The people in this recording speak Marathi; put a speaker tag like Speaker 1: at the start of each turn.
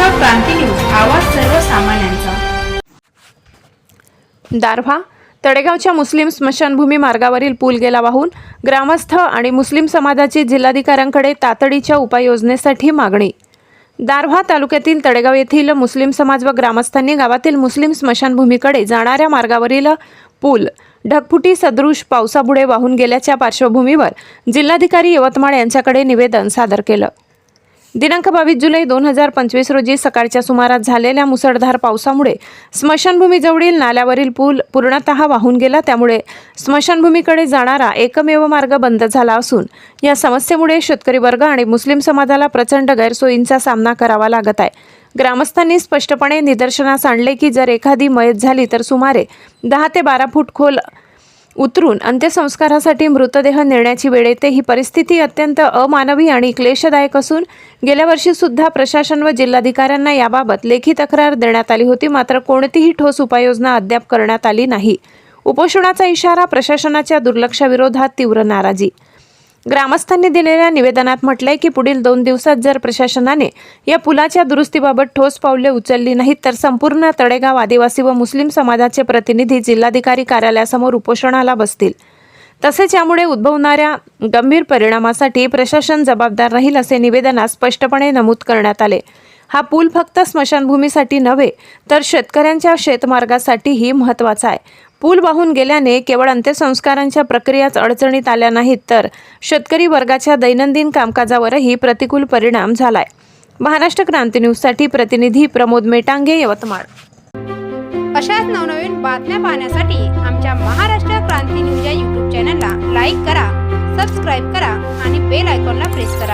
Speaker 1: क्रांती न्यूज आवाज सर्वसामान्यांचा.
Speaker 2: दारव्हा तळेगावच्या मुस्लिम स्मशानभूमी मार्गावरील पूल गेला वाहून ग्रामस्थ आणि मुस्लिम समाजाची जिल्हाधिकाऱ्यांकडे तातडीच्या उपाययोजनेसाठी मागणी. दारव्हा तालुक्यातील तळेगाव येथील मुस्लिम समाज व ग्रामस्थांनी गावातील मुस्लिम स्मशानभूमीकडे जाणाऱ्या मार्गावरील पूल ढगफुटी सदृश पावसापुढे वाहून गेल्याच्या पार्श्वभूमीवर जिल्हाधिकारी यवतमाळ यांच्याकडे निवेदन सादर केलं. दिनांक बावीस जुलै दोन हजार पंचवीस रोजी सकाळच्या सुमारास झालेल्या मुसळधार पावसामुळे स्मशानभूमीजवळील नाल्यावरील पूल पूर्णतः वाहून गेला. त्यामुळे स्मशानभूमीकडे जाणारा एकमेव मार्ग बंद झाला असून या समस्येमुळे शेतकरी वर्ग आणि मुस्लिम समाजाला प्रचंड गैरसोयींचा सामना करावा लागत आहे. ग्रामस्थांनी स्पष्टपणे निदर्शनास आणले की जर एखादी मयत झाली तर सुमारे दहा ते बारा फूट खोल उतरून अंत्यसंस्कारासाठी मृतदेह नेण्याची वेळ येते. ही परिस्थिती अत्यंत अमानवी आणि क्लेशदायक असून गेल्या वर्षीसुद्धा प्रशासन व जिल्हाधिकाऱ्यांना याबाबत लेखी तक्रार देण्यात आली होती. मात्र कोणतीही ठोस उपाययोजना अद्याप करण्यात आली नाही. उपोषणाचा इशारा प्रशासनाच्या दुर्लक्षाविरोधात तीव्र नाराजी ग्रामस्थांनी दिलेल्या निवेदनात म्हटलंय की पुढील दोन दिवसात जर प्रशासनाने या पुलाच्या दुरुस्तीबाबत ठोस पावले उचलली नाहीत तर संपूर्ण तळेगाव आदिवासी व मुस्लिम समाजाचे प्रतिनिधी जिल्हाधिकारी कार्यालयासमोर उपोषणाला बसतील. तसेच यामुळे उद्भवणाऱ्या गंभीर परिणामासाठी प्रशासन जबाबदार राहील असे निवेदनात स्पष्टपणे नमूद करण्यात आले. हा पूल फक्त स्मशानभूमीसाठी नव्हे तर शेतकऱ्यांच्या शेतमार्गासाठीही महत्त्वाचा आहे. पूल वाहून गेल्याने केवळ अंत्यसंस्कारांच्या प्रक्रियाच अडचणीत आल्या नाहीत तर शेतकरी वर्गाच्या दैनंदिन कामकाजावरही प्रतिकूल परिणाम झालाय. महाराष्ट्र क्रांती न्यूजसाठी प्रतिनिधी प्रमोद मेटांगे यवतमाळ.
Speaker 3: अशाच नवनवीन बातम्या पाहण्यासाठी आमच्या महाराष्ट्र क्रांती न्यूज या यूट्यूब चॅनलला लाईक करा सबस्क्राईब करा आणि बेल आयकॉनला प्रेस करा.